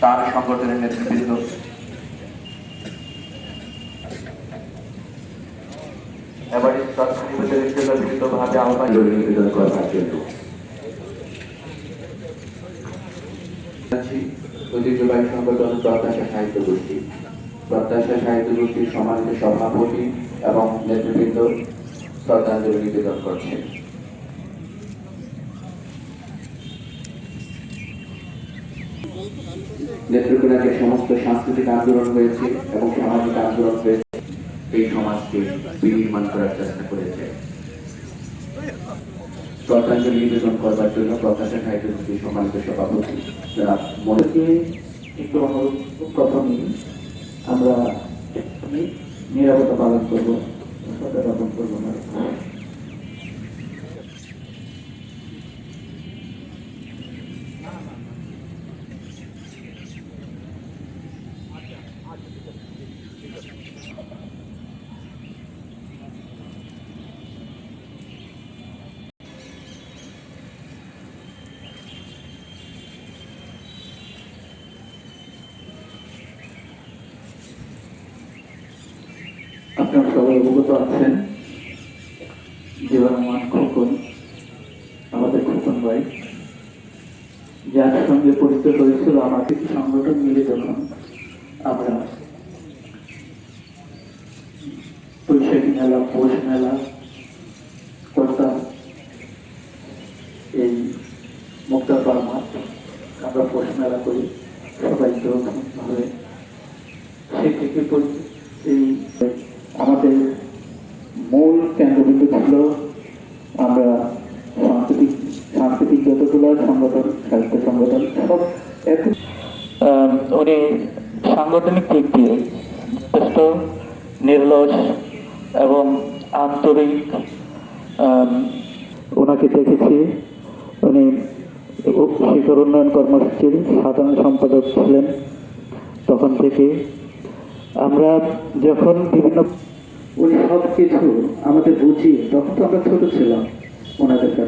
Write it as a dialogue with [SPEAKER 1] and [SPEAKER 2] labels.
[SPEAKER 1] তার সংগঠনের নেতৃবৃন্দ। এবারে তৎক্ষণিকভাবে আহ্বান
[SPEAKER 2] নিবেদন করবার জন্য
[SPEAKER 1] ঐতিহ্যবাহী সংগঠন প্রত্যাশা সাহিত্য গোষ্ঠী। প্রত্যাশা সাহিত্য গোষ্ঠীর সম্মানিত সভাপতি এবং নেতৃবৃন্দ শ্রদ্ধাঞ্জলি নিবেদন করছেন। নেত্রকোনার যে সমস্ত সাংস্কৃতিক আন্দোলন হয়েছে এবং সামাজিক আন্দোলন হয়েছে। এই সমাজকে বিনির্মাণ করার চেষ্টা করেছে। শ্রদ্ধাঞ্জলি নিবেদন করবার জন্য সাহিত্য গোষ্ঠীর সম্মানিত সভাপতি যারা মনে
[SPEAKER 3] থেকে একটু অনুরোধ, প্রথমে আমরা নিরাপত্তা পালন করব সতর্কতা পালন করব না। আপনারা সবাই অবগত আছেন। রহমান খোকন, আমাদের খোকন ভাই, যার সঙ্গে পরিচয় হয়েছিল আমাদের সংগঠন মিলে যখন আমরা বৈশাখী মেলা পৌষ মেলা করতাম, এই মুক্তাপাড় মাঠ আমরা পৌষ মেলা করি, সবাই ভাবে সে থেকে এই আমাদের মূল কেন্দ্রবিন্দু ছিল আমরা সাংস্কৃতিক সংগঠন সাহিত্য সংগঠন সব উনি সাংগঠনিক দিক দিয়ে যথেষ্ট নির্লস এবং আন্তরিক ওনাকে দেখেছি। উনি শিখর উন্নয়ন কর্মসূচির সাধারণ সম্পাদক ছিলেন তখন থেকে। আমরা যখন বিভিন্ন উনি সব কিছু আমাদের বুঝি তখন তো আমরা ছোট ছিলাম ওনাদের কাছে